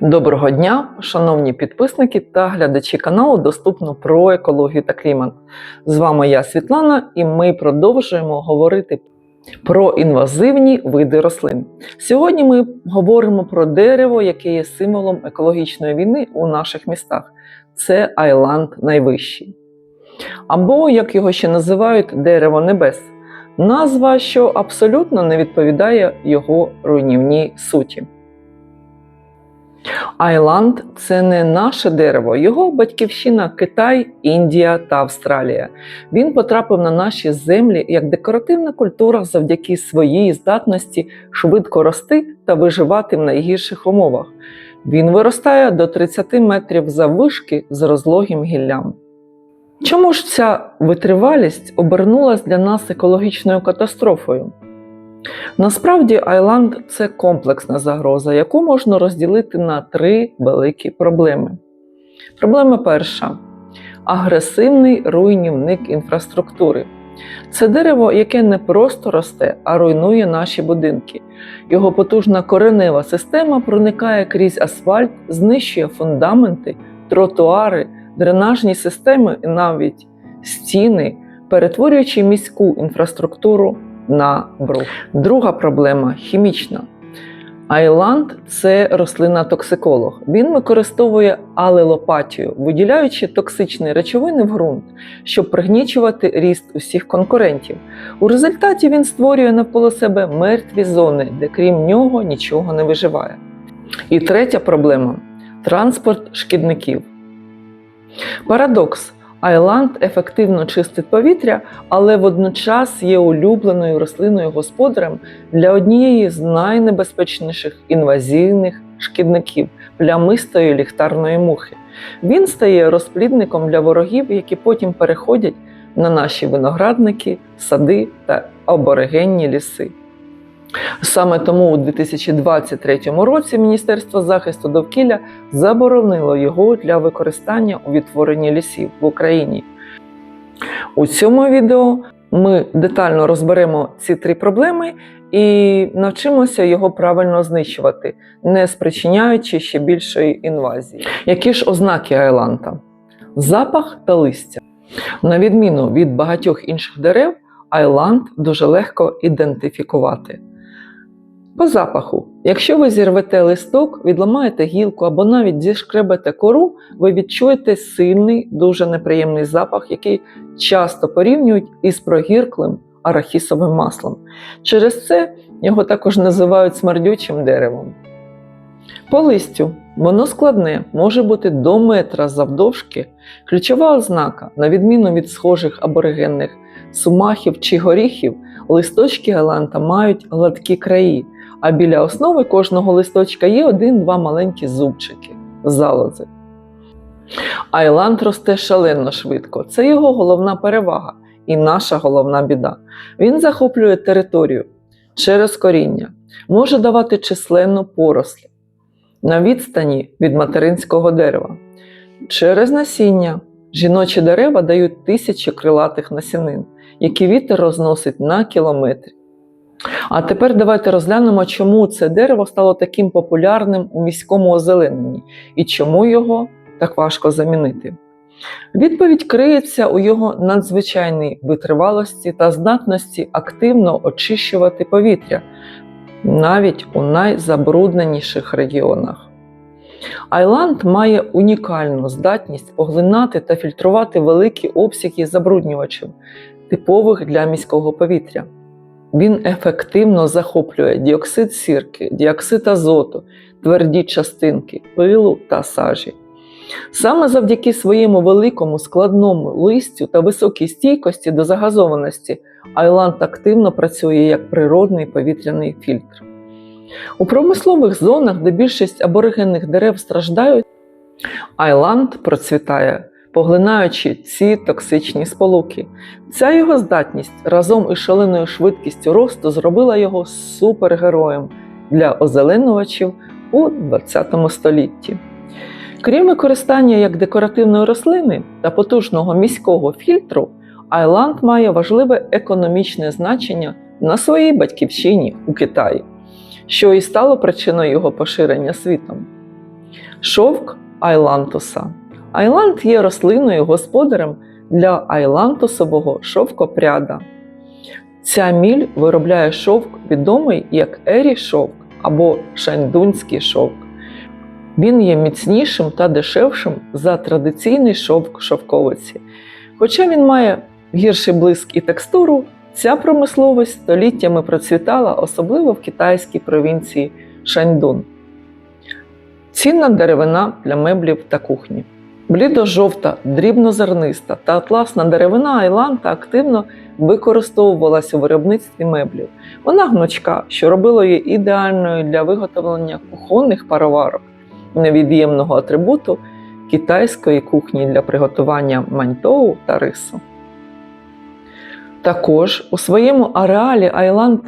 Доброго дня, шановні підписники та глядачі каналу Доступно про екологію та клімат. З вами я Світлана, і ми продовжуємо говорити про інвазивні види рослин. Сьогодні ми говоримо про дерево, яке є символом екологічної війни у наших містах. Це Айланд найвищий. Або, як його ще називають, дерево небес. Назва, що абсолютно не відповідає його руйнівній суті. Айланд це не наше дерево, його батьківщина Китай, Індія та Австралія. Він потрапив на наші землі як декоративна культура завдяки своїй здатності швидко рости та виживати в найгірших умовах. Він виростає до 30 метрів заввишки з розлогим гіллям. Чому ж ця витривалість обернулась для нас екологічною катастрофою? Насправді, Айланд це комплексна загроза, яку можна розділити на три великі проблеми. Проблема перша агресивний руйнівник інфраструктури. Це дерево, яке не просто росте, а руйнує наші будинки. Його потужна коренева система проникає крізь асфальт, знищує фундаменти, тротуари, дренажні системи і навіть стіни, перетворюючи міську інфраструктуру на брух. Друга проблема хімічна. Айланд це рослина-токсиколог. Він використовує алелопатію, виділяючи токсичні речовини в ґрунт, щоб пригнічувати ріст усіх конкурентів. У результаті він створює навколо себе мертві зони, де крім нього нічого не виживає. І третя проблема транспорт шкідників. Парадокс. Айланд ефективно чистить повітря, але водночас є улюбленою рослиною господарем для однієї з найнебезпечніших інвазивних шкідників плямистої ліхтарної мухи. Він стає розплідником для ворогів, які потім переходять на наші виноградники, сади та аборигенні ліси. Саме тому у 2023 році Міністерство захисту довкілля заборонило його для використання у відтворенні лісів в Україні. У цьому відео ми детально розберемо ці три проблеми і навчимося його правильно знищувати, не спричиняючи ще більшої інвазії. Які ж ознаки айланта? Запах та листя. На відміну від багатьох інших дерев, айланд дуже легко ідентифікувати. По запаху, якщо ви зірвете листок, відламаєте гілку або навіть зішкребете кору, ви відчуєте сильний, дуже неприємний запах, який часто порівнюють із прогірклим арахісовим маслом. Через це його також називають смердючим деревом. По листю воно складне, може бути до метра завдовжки. Ключова ознака, на відміну від схожих аборигенних сумахів чи горіхів, листочки галанта мають гладкі краї а біля основи кожного листочка є один-два маленькі зубчики залози. Айланд росте шалено швидко. Це його головна перевага і наша головна біда. Він захоплює територію через коріння, може давати численну порослі на відстані від материнського дерева. Через насіння жіночі дерева дають тисячі крилатих насінин, які вітер розносить на кілометри. А тепер давайте розглянемо, чому це дерево стало таким популярним у міському озелененні і чому його так важко замінити. Відповідь криється у його надзвичайній витривалості та здатності активно очищувати повітря навіть у найзабрудненіших регіонах. Айланд має унікальну здатність поглинати та фільтрувати великі обсяги забруднювачів, типових для міського повітря. Він ефективно захоплює діоксид сірки, діоксид азоту, тверді частинки, пилу та сажі. Саме завдяки своєму великому складному листю та високій стійкості до загазованості Айланд активно працює як природний повітряний фільтр. У промислових зонах, де більшість аборигенних дерев страждають, Айланд процвітає поглинаючи ці токсичні сполуки. Ця його здатність разом із шаленою швидкістю росту зробила його супергероєм для озеленувачів у ХХ столітті. Крім використання як декоративної рослини та потужного міського фільтру, Айланд має важливе економічне значення на своїй батьківщині у Китаї, що і стало причиною його поширення світом. Шовк айлантуса. Айлант є рослиною господарем для айлантусового шовкопряда. Ця міль виробляє шовк, відомий як ері шовк або шаньдунський шовк. Він є міцнішим та дешевшим за традиційний шовк шовковиці. Хоча він має гірший блиск і текстуру, ця промисловість століттями процвітала, особливо в китайській провінції Шаньдун. Цінна деревина для меблів та кухні. Блідо-жовта, дрібнозерниста та атласна деревина Айланта активно використовувалася у виробництві меблів. Вона гнучка, що робило її ідеальною для виготовлення кухонних пароварок, невід'ємного атрибуту китайської кухні для приготування маньтоу та рису. Також у своєму ареалі Айланд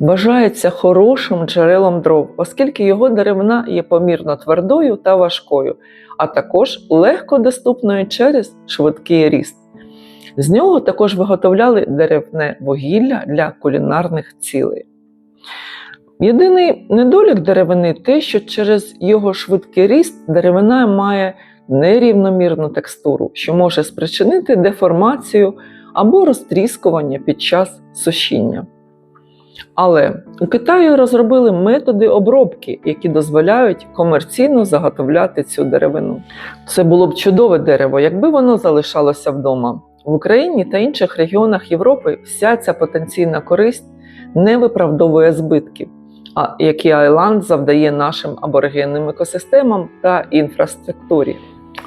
вважається хорошим джерелом дров, оскільки його деревина є помірно твердою та важкою, а також легко доступною через швидкий ріст. З нього також виготовляли деревне вугілля для кулінарних цілей. Єдиний недолік деревини те, що через його швидкий ріст деревина має нерівномірну текстуру, що може спричинити деформацію або розтріскування під час сушіння. Але у Китаї розробили методи обробки, які дозволяють комерційно заготовляти цю деревину. Це було б чудове дерево, якби воно залишалося вдома. В Україні та інших регіонах Європи вся ця потенційна користь не виправдовує збитків, які Айланд завдає нашим аборигенним екосистемам та інфраструктурі.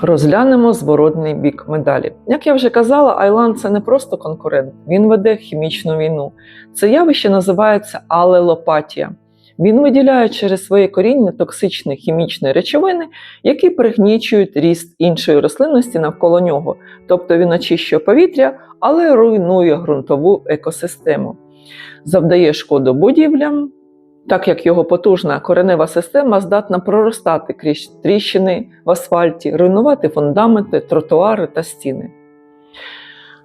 Розглянемо зворотний бік медалі. Як я вже казала, Айланд це не просто конкурент, він веде хімічну війну. Це явище називається алелопатія. Він виділяє через своє коріння токсичні хімічні речовини, які пригнічують ріст іншої рослинності навколо нього, тобто він очищує повітря, але руйнує ґрунтову екосистему, завдає шкоду будівлям, так як його потужна коренева система здатна проростати крізь тріщини в асфальті, руйнувати фундаменти, тротуари та стіни.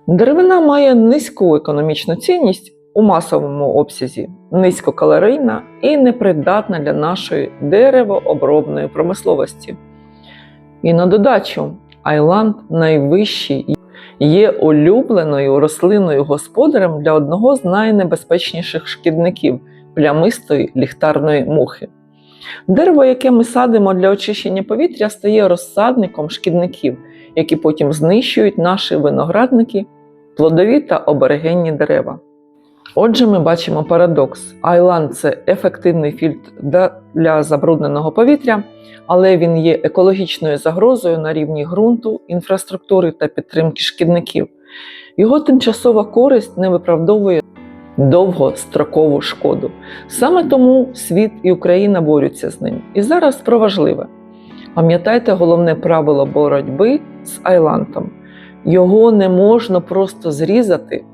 Деревина має низьку економічну цінність у масовому обсязі, низькокалорійна і непридатна для нашої деревообробної промисловості. І на додачу, Айланд найвищий є улюбленою рослиною господарем для одного з найнебезпечніших шкідників плямистої ліхтарної мухи. Дерево, яке ми садимо для очищення повітря, стає розсадником шкідників, які потім знищують наші виноградники, плодові та оберегенні дерева. Отже, ми бачимо парадокс. Айланд це ефективний фільтр для забрудненого повітря, але він є екологічною загрозою на рівні ґрунту, інфраструктури та підтримки шкідників. Його тимчасова користь не виправдовує довгострокову шкоду. Саме тому світ і Україна борються з ним. І зараз про важливе. Пам'ятайте головне правило боротьби з Айлантом. Його не можна просто зрізати,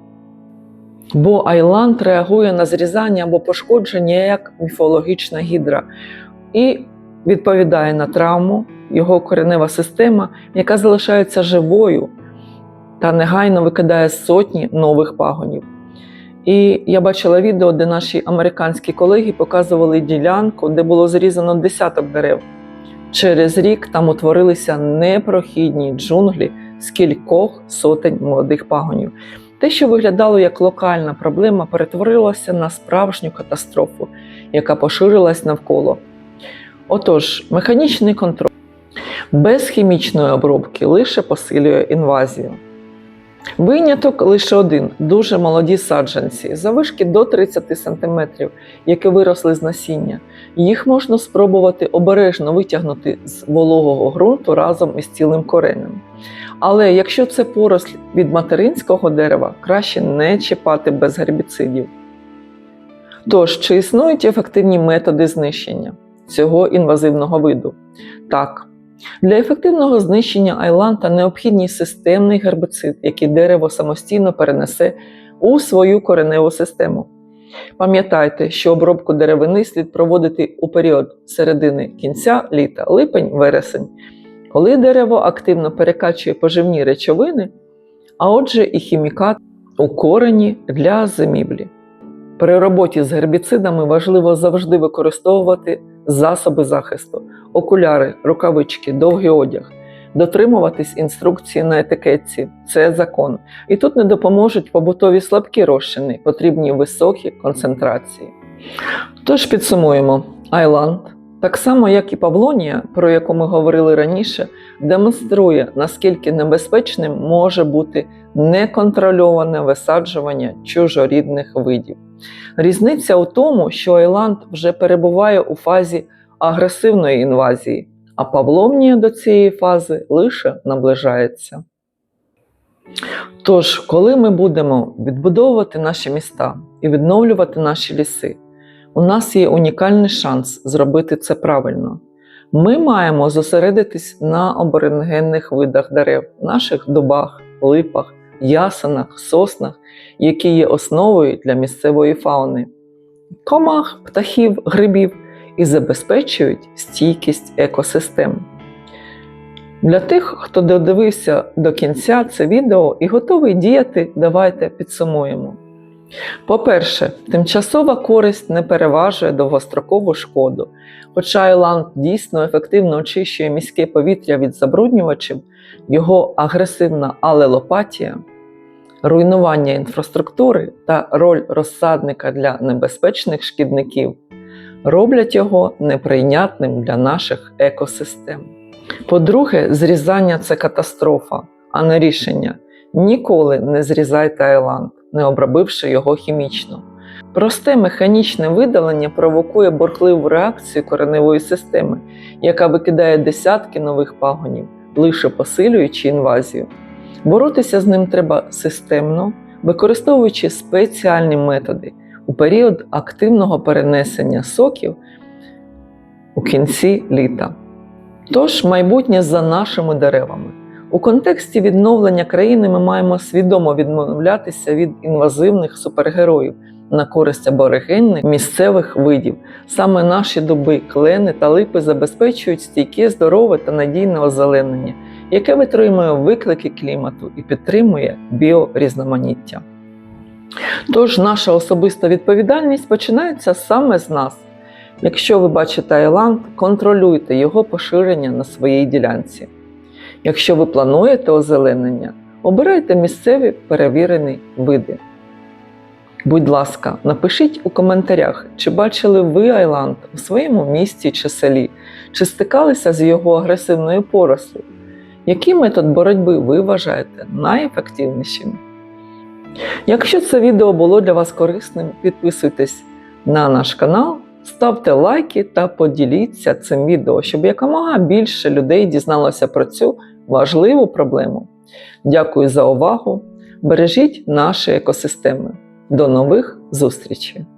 бо Айланд реагує на зрізання або пошкодження як міфологічна гідра і відповідає на травму, його коренева система, яка залишається живою та негайно викидає сотні нових пагонів. І я бачила відео, де наші американські колеги показували ділянку, де було зрізано десяток дерев. Через рік там утворилися непрохідні джунглі з кількох сотень молодих пагонів. Те, що виглядало як локальна проблема, перетворилося на справжню катастрофу, яка поширилась навколо. Отож, механічний контроль без хімічної обробки лише посилює інвазію. Виняток лише один дуже молоді саджанці, завишки до 30 см, які виросли з насіння. Їх можна спробувати обережно витягнути з вологого ґрунту разом із цілим коренем. Але якщо це поросль від материнського дерева, краще не чіпати без гербіцидів. Тож, чи існують ефективні методи знищення цього інвазивного виду? Так. Для ефективного знищення айланта необхідний системний гербицид, який дерево самостійно перенесе у свою кореневу систему. Пам'ятайте, що обробку деревини слід проводити у період середини кінця літа, липень-вересень, коли дерево активно перекачує поживні речовини, а отже, і хімікат у корені для зимівлі. При роботі з гербіцидами важливо завжди використовувати засоби захисту, окуляри, рукавички, довгий одяг, дотримуватись інструкції на етикетці це закон. І тут не допоможуть побутові слабкі розчини, потрібні високі концентрації. Тож підсумуємо, Айланд, так само як і Павлонія, про яку ми говорили раніше, демонструє, наскільки небезпечним може бути неконтрольоване висаджування чужорідних видів. Різниця у тому, що Айланд вже перебуває у фазі агресивної інвазії, а Павловнія до цієї фази лише наближається. Тож, коли ми будемо відбудовувати наші міста і відновлювати наші ліси, у нас є унікальний шанс зробити це правильно. Ми маємо зосередитись на аборигенних видах дерев, наших дубах, липах, ясенах, соснах, які є основою для місцевої фауни, комах, птахів, грибів і забезпечують стійкість екосистем. Для тих, хто додивився до кінця це відео і готовий діяти, давайте підсумуємо. По-перше, тимчасова користь не переважує довгострокову шкоду. Хоча Айланд дійсно ефективно очищує міське повітря від забруднювачів, його агресивна алелопатія, руйнування інфраструктури та роль розсадника для небезпечних шкідників роблять його неприйнятним для наших екосистем. По-друге, зрізання це катастрофа, а не рішення. Ніколи не зрізайте Айланд, не обробивши його хімічно. Просте механічне видалення провокує бурхливу реакцію кореневої системи, яка викидає десятки нових пагонів, лише посилюючи інвазію. Боротися з ним треба системно, використовуючи спеціальні методи у період активного перенесення соків у кінці літа. Тож майбутнє за нашими деревами. У контексті відновлення країни ми маємо свідомо відмовлятися від інвазивних супергероїв на користь аборигенних місцевих видів. Саме наші дуби, клени та липи забезпечують стійке, здорове та надійне озеленення, яке витримує виклики клімату і підтримує біорізноманіття. Тож наша особиста відповідальність починається саме з нас. Якщо ви бачите Айланд, контролюйте його поширення на своїй ділянці. Якщо ви плануєте озеленення, обирайте місцеві перевірені види. Будь ласка, напишіть у коментарях, чи бачили ви Айланд у своєму місті чи селі, чи стикалися з його агресивною порослю. Який метод боротьби ви вважаєте найефективнішим? Якщо це відео було для вас корисним, підписуйтесь на наш канал, ставте лайки та поділіться цим відео, щоб якомога більше людей дізналося про цю важливу проблему. Дякую за увагу! Бережіть наші екосистеми. До нових зустрічей!